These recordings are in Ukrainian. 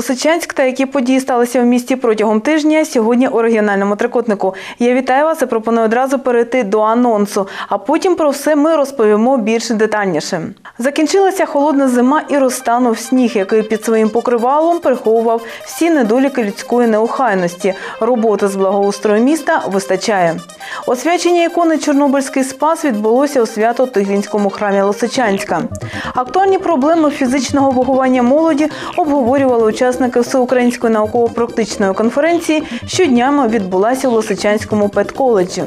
Лисичанськ та які події сталися в місті протягом тижня сьогодні у регіональному трикутнику. Я вітаю вас і пропоную одразу перейти до анонсу, а потім про все ми розповімо більш детальніше. Закінчилася холодна зима і розтанув сніг, який під своїм покривалом приховував всі недоліки людської неухайності. Роботи з благоустрою міста вистачає. Освячення ікони Чорнобильський спас відбулося у свято-Тигрінському храмі Лисичанська. Актуальні проблеми фізичного виховання молоді обговорювали учасники всеукраїнської науково-практичної конференції, щоднями відбулася у Лисичанському педколеджі.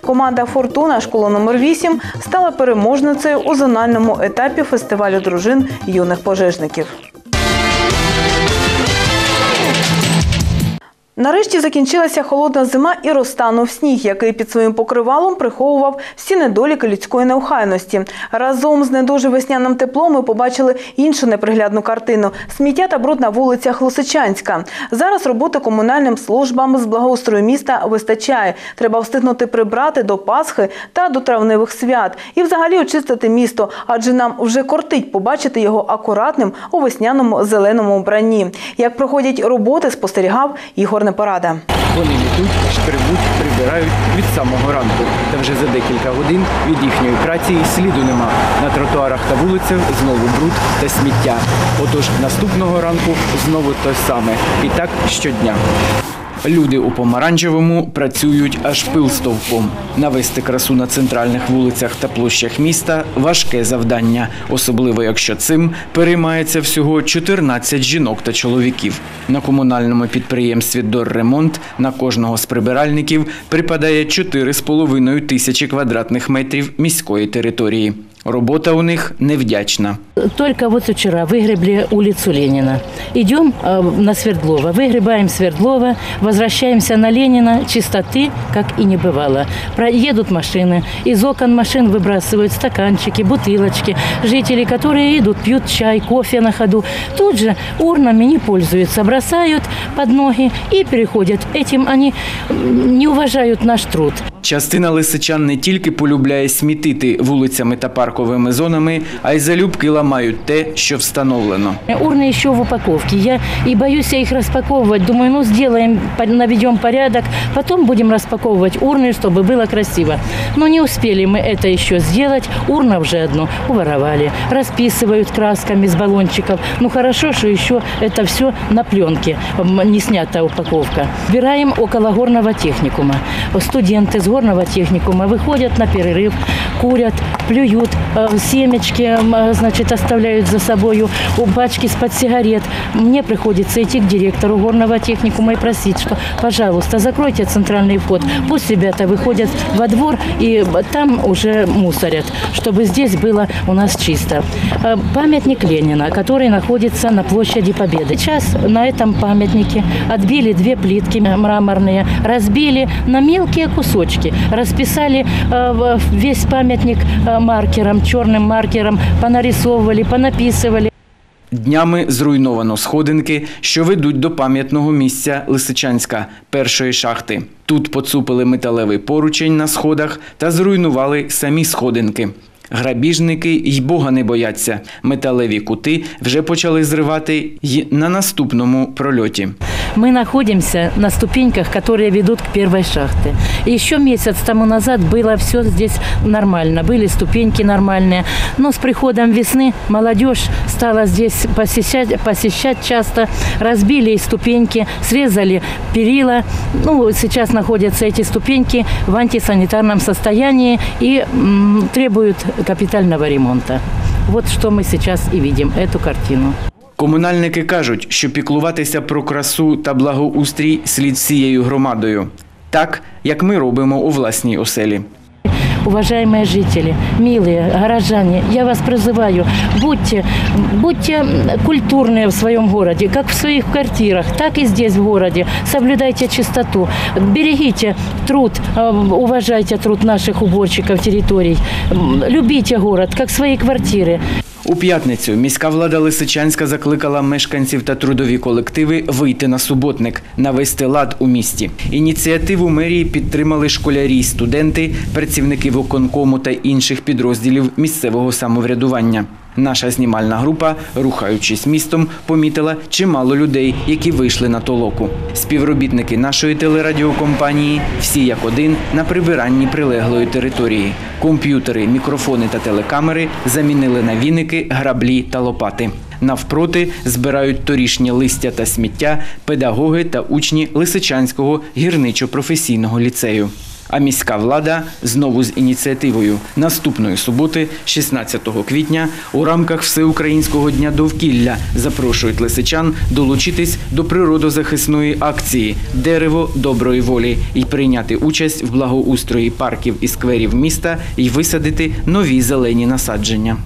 Команда Фортуна школа номер 8 стала переможницею у зональному етапі фестивалю дружин юних пожежників. Нарешті закінчилася холодна зима і розтанув сніг, який під своїм покривалом приховував всі недоліки людської неохайності. Разом з не дуже весняним теплом ми побачили іншу неприглядну картину – сміття та бруд на вулицях Лосичанська. Зараз роботи комунальним службам з благоустрою міста вистачає. Треба встигнути прибрати до Пасхи та до травневих свят. І взагалі очистити місто, адже нам вже кортить побачити його акуратним у весняному зеленому вбранні. Як проходять роботи, спостерігав Ігор Непорада. Вони літуть, шкребуть, прибирають від самого ранку. Та вже за декілька годин від їхньої праці і сліду нема. На тротуарах та вулицях знову бруд та сміття. Отож наступного ранку знову те саме. І так щодня. Люди у помаранчевому працюють аж пил стовпом. Навести красу на центральних вулицях та площах міста важке завдання, особливо якщо цим переймається всього 14 жінок та чоловіків. На комунальному підприємстві Дорремонт на кожного з прибиральників припадає 4,5 тисячі квадратних метрів міської території. Робота у них невдячна. Только вот вчера выгребли улицу Ленина. Идем э, на Свердлова, выгребаем Свердлова, возвращаемся на Ленина, чистоты, как и не бывало. Проедут машины, из окон машин выбрасывают стаканчики, бутылочки. Жители, которые идут, пьют чай, кофе на ходу, тут же урнами не пользуются, бросают под ноги и переходят. Этим они м, не уважают наш труд. Частина лисичан не тільки полюбляє смітити вулицями та парковими зонами, а й залюбки ламають те, що встановлено. Урни ще в упаковці. Я і боюся їх розпаковувати. Думаю, ну зробимо, наведемо порядок, потім будемо розпаковувати урни, щоб було красиво. Ну не успели ми це ще зробити. Урна вже одну уворовали. Розписують красками з балончиків. Ну хорошо, що ще це все на пленці, не снята упаковка. Збираємо около горного технікуму. Студенти з горного технікуму виходять на перерив курят, плюют, э, семечки, э, значит, оставляют за собою, пачки из-под сигарет. Мне приходится идти к директору горного техникума и просить, что, пожалуйста, закройте центральный вход. Пусть ребята выходят во двор и там уже мусорят, чтобы здесь было у нас чисто. Э, Памятник Ленина, который находится на площади Победы. Сейчас на этом памятнике отбили две плитки мраморные, разбили на мелкие кусочки, расписали весь памятник э, маркером, черным маркером, понарисовывали, понаписывали. Днями зруйновано сходинки, що ведуть до пам'ятного місця Лисичанська першої шахти. Тут поцупили металевий поручень на сходах та зруйнували самі сходинки. Грабіжники й Бога не бояться. Металеві кути вже почали зривати й на наступному прольоті. Мы находимся на ступеньках, которые ведут к первой шахте. И еще месяц тому назад было все здесь нормально, были ступеньки нормальные. Но с приходом весны молодежь стала здесь посещать, посещать часто, разбили и ступеньки, срезали перила. Ну, сейчас находятся эти ступеньки в антисанитарном состоянии и м, требуют капитального ремонта. Вот что мы сейчас и видим, эту картину. Комунальники кажуть, що піклуватися про красу та благоустрій слід всією громадою, так як ми робимо у власній оселі Уважаемые жители, милые горожане, я вас призываю, будьте, будьте м, культурные в своем городе, как в своих квартирах, так и здесь в городе. Соблюдайте чистоту, берегите труд, э, уважайте труд наших уборщиков территорий, М, любите город, как свои квартиры. У п'ятницю міська влада Лисичанська закликала мешканців та трудові колективи вийти на суботник, навести лад у місті. Ініціативу мерії підтримали школярі, студенти, працівники виконкому та інших підрозділів місцевого самоврядування. Наша знімальна група, рухаючись містом, помітила чимало людей, які вийшли на толоку. Співробітники нашої телерадіокомпанії всі як один на прибиранні прилеглої території. Комп'ютери, мікрофони та телекамери замінили на віники, граблі та лопати. Навпроти збирають торішнє листя та сміття педагоги та учні Лисичанського гірничо-професійного ліцею. А міська влада знову з ініціативою наступної суботи, 16 квітня, у рамках Всеукраїнського дня довкілля запрошують лисичан долучитись до природозахисної акції Дерево доброї волі і прийняти участь в благоустрої парків і скверів міста і висадити нові зелені насадження.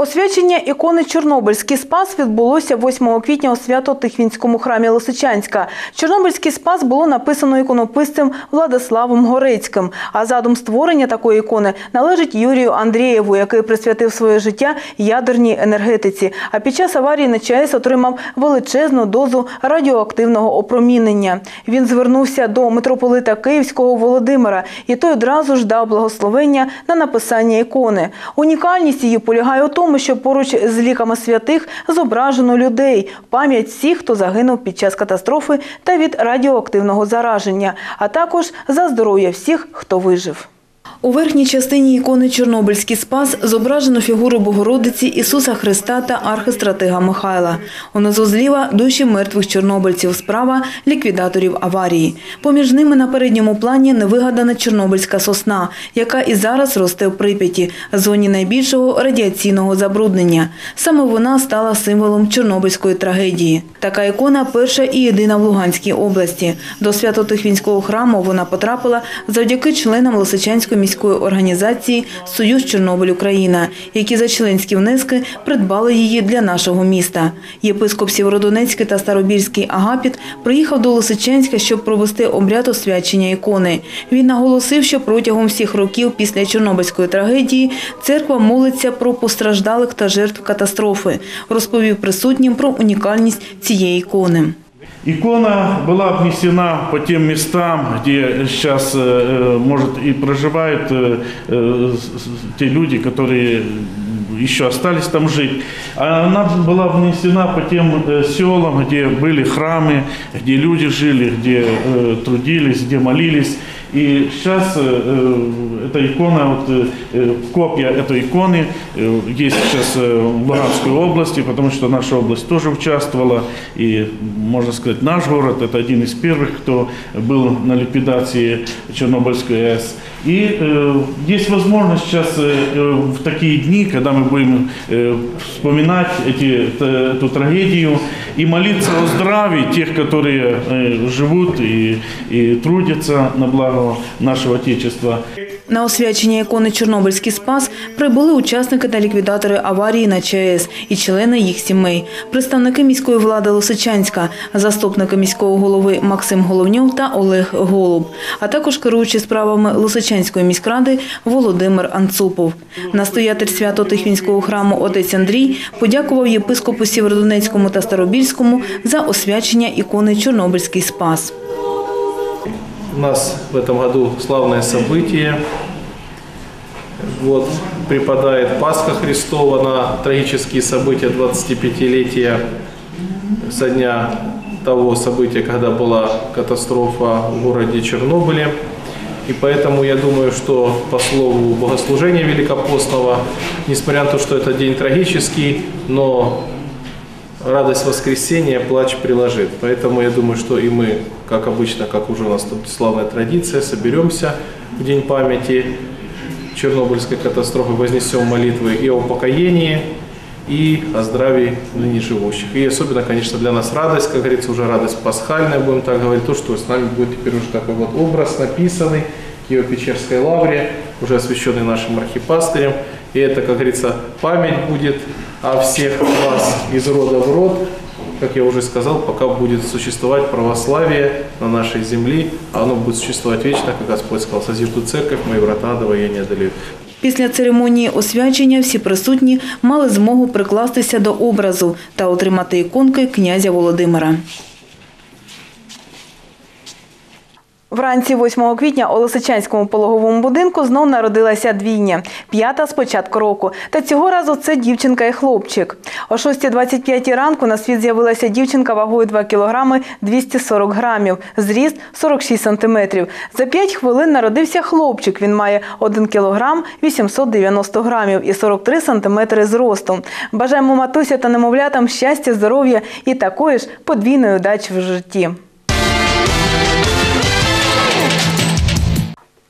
Освячення ікони Чорнобильський спас відбулося 8 квітня у Свято-Тихвінському храмі Лисичанська. Чорнобильський спас було написано іконописцем Владиславом Горецьким. А задум створення такої ікони належить Юрію Андрієву, який присвятив своє життя ядерній енергетиці. А під час аварії на ЧАЕС отримав величезну дозу радіоактивного опромінення. Він звернувся до митрополита Київського Володимира, і той одразу ж дав благословення на написання ікони. Унікальність її полягає у тому, що поруч з ліками святих зображено людей, пам'ять всіх, хто загинув під час катастрофи та від радіоактивного зараження, а також за здоров'я всіх, хто вижив. У верхній частині ікони Чорнобильський спас зображено фігуру Богородиці Ісуса Христа та архистратига Михайла. Унизу зліва душі мертвих чорнобильців, справа ліквідаторів аварії. Поміж ними на передньому плані невигадана чорнобильська сосна, яка і зараз росте в Прип'яті, зоні найбільшого радіаційного забруднення. Саме вона стала символом чорнобильської трагедії. Така ікона перша і єдина в Луганській області. До Свято-Тихвінського храму вона потрапила завдяки членам Лисичанської міської організації Союз Чорнобиль Україна, які за членські внески придбали її для нашого міста. Єпископ Сєвєродонецький та Старобільський Агапіт приїхав до Лисичанська, щоб провести обряд освячення ікони. Він наголосив, що протягом всіх років після Чорнобильської трагедії церква молиться про постраждалих та жертв катастрофи. Розповів присутнім про унікальність цієї ікони. Икона была обнесена по тем местам, где сейчас, э, может, и проживают э, э, те люди, которые еще остались там жить. Она была внесена по тем э, селам, где были храмы, где люди жили, где э, трудились, где молились. И сейчас э, э, эта икона, вот, э, э, копия этой иконы э, есть сейчас э, в Луганской области, потому что наша область тоже участвовала. И, можно сказать, наш город – это один из первых, кто был на ликвидации Чернобыльской АЭС. И э, есть возможность сейчас э, в такие дни, когда мы будем э, вспоминать эти, эту трагедию и молиться о здравии тех, которые э, живут и, и трудятся на благо нашего Отечества. На освячення ікони Чорнобильський спас прибули учасники та ліквідатори аварії на ЧАЕС і члени їх сімей, представники міської влади Лисичанська, заступники міського голови Максим Головньов та Олег Голуб, а також керуючий справами Лисичанської міськради Володимир Анцупов. Настоятель Свято-Тихвінського храму отець Андрій подякував єпископу Сєвєродонецькому та Старобільському за освячення ікони Чорнобильський спас. У нас в этом году славное событие. Вот припадает Пасха Христова на трагические события 25-летия со дня того события, когда была катастрофа в городе Чернобыле. И поэтому я думаю, что по слову богослужения Великопостного, несмотря на то, что это день трагический, но радость воскресения плач приложит. Поэтому я думаю, что и мы, как обычно, как уже у нас тут славная традиция, соберемся в День памяти Чернобыльской катастрофы, вознесем молитвы и о покоении, и о здравии ныне живущих. И особенно, конечно, для нас радость, как говорится, уже радость пасхальная, будем так говорить, то, что с нами будет теперь уже такой вот образ написанный Киево-Печерской лавре, уже освященный нашим архипастырем. И это, как говорится, память будет о всех вас из рода в род, как я уже сказал, пока будет существовать православие на нашей земле, а оно будет существовать вечно, как Господь сказал, созижду церковь, мои врата я не одолею. Після церемонії освячення всі присутні мали змогу прикластися до образу та отримати іконки князя Володимира. Вранці 8 квітня у Лисичанському пологовому будинку знов народилася двійня, п'ята з початку року. Та цього разу це дівчинка і хлопчик. О 6.25 ранку на світ з'явилася дівчинка вагою 2 кілограми 240 грамів, зріст 46 сантиметрів. За 5 хвилин народився хлопчик. Він має 1 кілограм 890 грамів і 43 сантиметри зросту. Бажаємо матусі та немовлятам щастя, здоров'я і такої ж подвійної удачі в житті.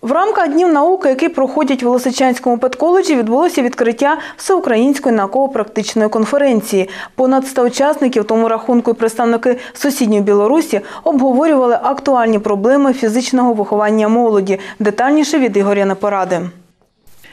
В рамках Днів науки, які проходять в Лисичанському педколеджі, відбулося відкриття всеукраїнської науково-практичної конференції. Понад 100 учасників, тому рахунку і представники сусідньої Білорусі, обговорювали актуальні проблеми фізичного виховання молоді. Детальніше від Ігоря Непоради.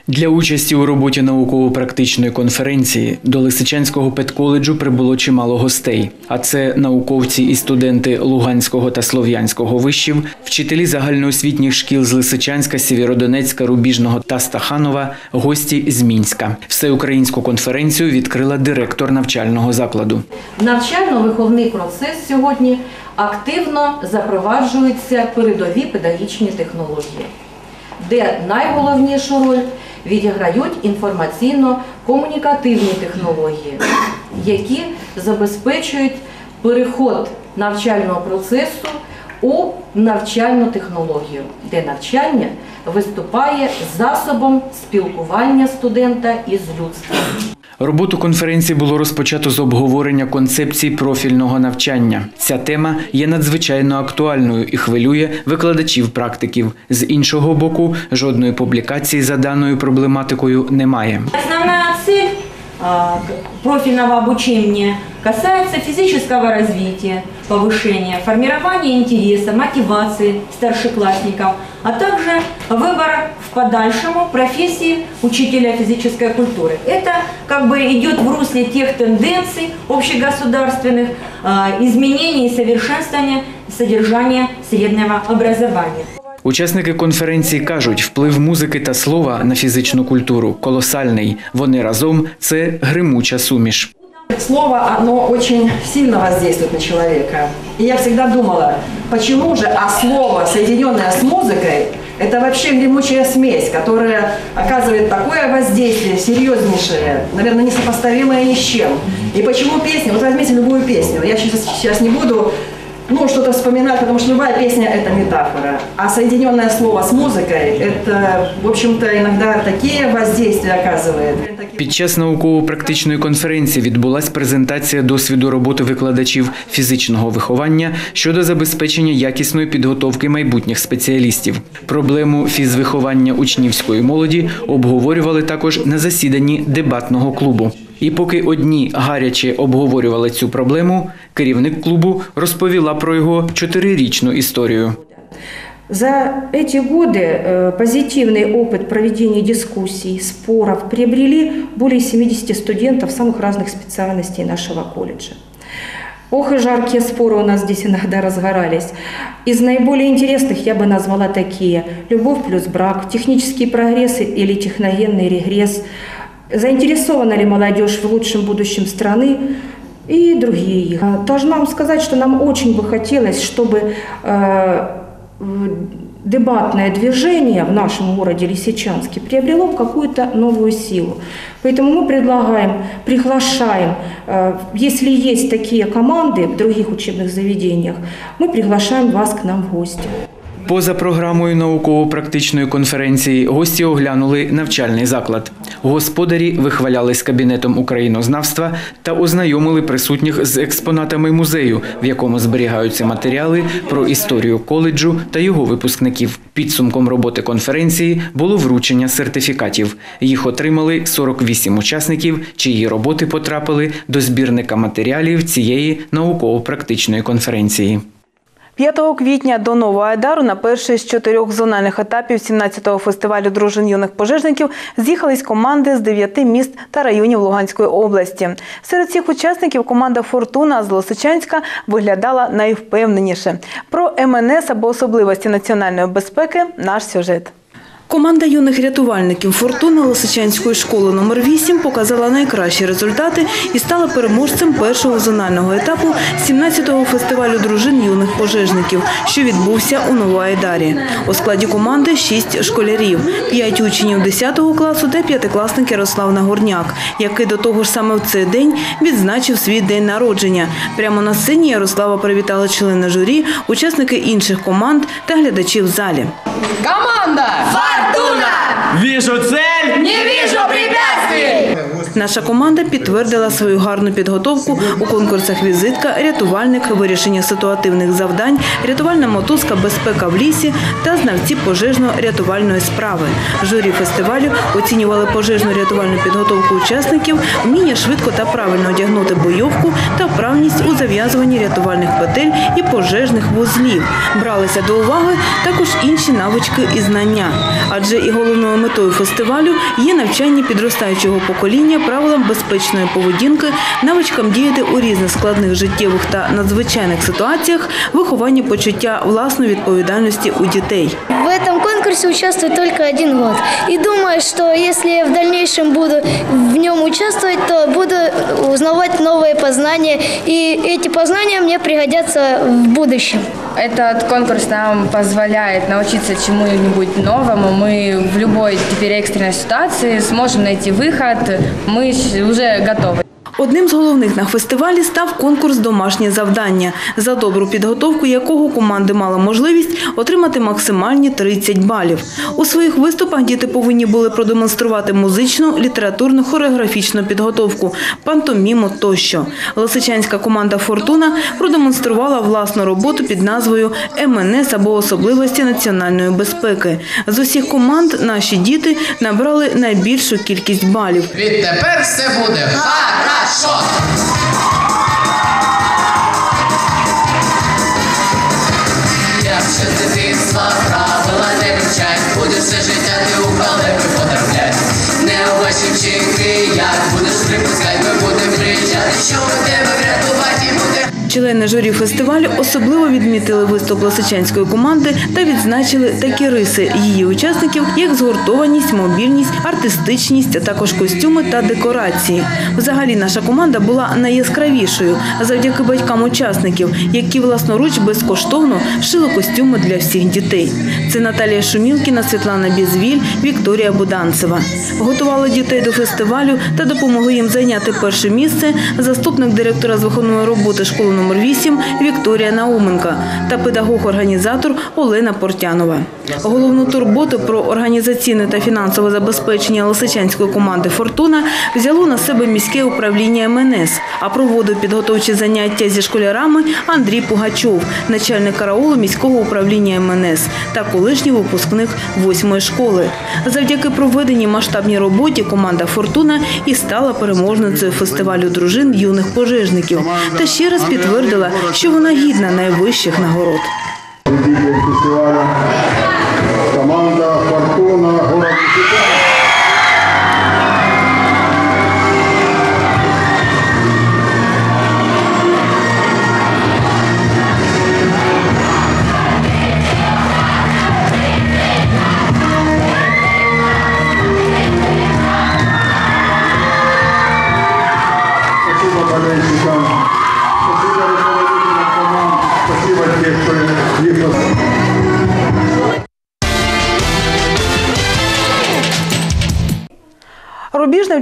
Для участі у роботі науково-практичної конференції до Лисичанського педколеджу прибуло чимало гостей. А це науковці і студенти Луганського та Слов'янського вишів, вчителі загальноосвітніх шкіл з Лисичанська, Сєвєродонецька, Рубіжного та Стаханова, гості з Мінська. Всеукраїнську конференцію відкрила директор навчального закладу. Навчально-виховний процес сьогодні активно запроваджуються передові педагогічні технології, де найголовнішу роль відіграють інформаційно-комунікативні технології, які забезпечують переход навчального процесу у навчальну технологію, де навчання виступає засобом спілкування студента із людством. Роботу конференції було розпочато з обговорення концепції профільного навчання. Ця тема є надзвичайно актуальною і хвилює викладачів-практиків. З іншого боку, жодної публікації за даною проблематикою немає. Основна к- профильного обучения касается физического развития, повышения, формирования интереса, мотивации старшеклассников, а также выбора в подальшему профессии учителя физической культуры. Это как бы идет в русле тех тенденций общегосударственных а, изменений и совершенствования содержания среднего образования. Учасники конференції кажуть, вплив музики та слова на фізичну культуру колосальний. Вони разом це гримуча суміш. Слово, оно очень сильно воздействует на человека. И я всегда думала, почему же, а слово, соединенное с музыкой, это вообще гремучая смесь, которая оказывает такое воздействие серьезнейшее, наверное, несопоставимое ни с чем. И почему песня, вот возьмите любую песню, я сейчас, сейчас не буду ну, что-то вспоминать, потому что любая песня – это метафора. А соединенное слово с музыкой – это, в общем-то, иногда такие воздействия оказывает. Під час науково-практичної конференції відбулася презентація досвіду роботи викладачів фізичного виховання щодо забезпечення якісної підготовки майбутніх спеціалістів. Проблему фізвиховання учнівської молоді обговорювали також на засіданні дебатного клубу. І поки одні гаряче обговорювали цю проблему, керівник клубу розповіла про його чотирирічну історію. За эти годы э, позитивный опыт проведения дискуссий, споров приобрели более 70 студентов самых разных специальностей нашего колледжа. Ох и жаркие споры у нас здесь иногда разгорались. Из наиболее интересных я бы назвала такие. Любовь плюс брак, технический прогресс или техногенный регресс, заинтересована ли молодежь в лучшем будущем страны и другие. Должна вам сказать, что нам очень бы хотелось, чтобы э, дебатное движение в нашем городе Лисичанске приобрело какую-то новую силу. Поэтому мы предлагаем, приглашаем, э, если есть такие команды в других учебных заведениях, мы приглашаем вас к нам в гости. Поза програмою науково-практичної конференції гості оглянули навчальний заклад. Господарі вихвалялись кабінетом українознавства та ознайомили присутніх з експонатами музею, в якому зберігаються матеріали про історію коледжу та його випускників. Підсумком роботи конференції було вручення сертифікатів. Їх отримали 48 учасників, чиї роботи потрапили до збірника матеріалів цієї науково-практичної конференції. 5 квітня до Нового Айдару на перший з чотирьох зональних етапів 17-го фестивалю дружин юних пожежників з'їхались команди з дев'яти міст та районів Луганської області. Серед цих учасників команда Фортуна з Лосичанська виглядала найвпевненіше. Про МНС або особливості національної безпеки наш сюжет. Команда юних рятувальників Фортуна Лисичанської школи номер 8 показала найкращі результати і стала переможцем першого зонального етапу 17-го фестивалю дружин юних пожежників, що відбувся у Новоайдарі. У складі команди 6 школярів, 5 учнів 10 класу та п'ятикласник Ярослав Нагорняк, який до того ж саме в цей день відзначив свій день народження. Прямо на сцені Ярослава привітали члени журі, учасники інших команд та глядачі в залі. Віжу цель! Наша команда підтвердила свою гарну підготовку у конкурсах «Візитка», «Рятувальник», «Вирішення ситуативних завдань», «Рятувальна мотузка», «Безпека в лісі» та «Знавці пожежно-рятувальної справи». Журі фестивалю оцінювали пожежну рятувальну підготовку учасників, вміння швидко та правильно одягнути бойовку та вправність у зав'язуванні рятувальних петель і пожежних вузлів. Бралися до уваги також інші навички і знання. Адже і головною метою фестивалю є навчання підростаючого покоління правилам безпечної поведінки, навичкам діяти у різних складних життєвих та надзвичайних ситуаціях, виховання почуття власної відповідальності у дітей. В этом конкурсе участвую только один год. И думаю, что если я в дальнейшем буду в нем участвовать, то буду узнавать новые познания. И эти познания мне пригодятся в будущем. Этот конкурс нам позволяет научиться чему-нибудь новому. Мы в любой теперь экстренной ситуации сможем найти выход. Мы щ- уже готовы. Одним з головних на фестивалі став конкурс «Домашнє завдання», за добру підготовку якого команди мали можливість отримати максимальні 30 балів. У своїх виступах діти повинні були продемонструвати музичну, літературну, хореографічну підготовку, пантоміму тощо. Лисичанська команда «Фортуна» продемонструвала власну роботу під назвою «МНС або особливості національної безпеки». З усіх команд наші діти набрали найбільшу кількість балів. Відтепер все буде хорошо. Якщо з дитинства правила Члени журі фестивалю особливо відмітили виступ лисичанської команди та відзначили такі риси її учасників, як згуртованість, мобільність, артистичність, а також костюми та декорації. Взагалі наша команда була найяскравішою завдяки батькам учасників, які власноруч безкоштовно шили костюми для всіх дітей. Це Наталія Шумілкіна, Світлана Бізвіль, Вікторія Буданцева. Готували дітей до фестивалю та допомогли їм зайняти перше місце заступник директора з виховної роботи школи номер 8 Вікторія Науменка та педагог-організатор Олена Портянова. Головну турботу про організаційне та фінансове забезпечення лисичанської команди Фортуна взяло на себе міське управління МНС, а проводив підготовчі заняття зі школярами Андрій Пугачов, начальник караулу міського управління МНС та колишній випускник восьмої школи. Завдяки проведеній масштабній роботі команда Фортуна і стала переможницею фестивалю дружин юних пожежників та ще раз підтвердила, що вона гідна найвищих нагород.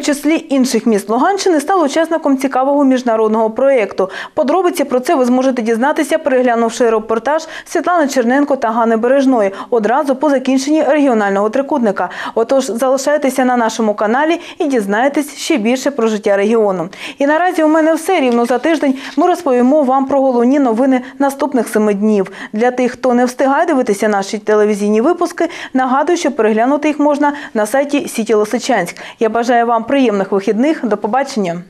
Числі інших міст Луганщини стало учасником цікавого міжнародного проєкту. Подробиці про це ви зможете дізнатися, переглянувши репортаж Світлани Черненко та Гани Бережної одразу по закінченні регіонального трикутника. Отож, залишайтеся на нашому каналі і дізнаєтесь ще більше про життя регіону. І наразі у мене все рівно за тиждень. Ми розповімо вам про головні новини наступних семи днів. Для тих, хто не встигає дивитися наші телевізійні випуски, нагадую, що переглянути їх можна на сайті Сіті Лисичанськ. Я бажаю вам приємних вихідних. До побачення.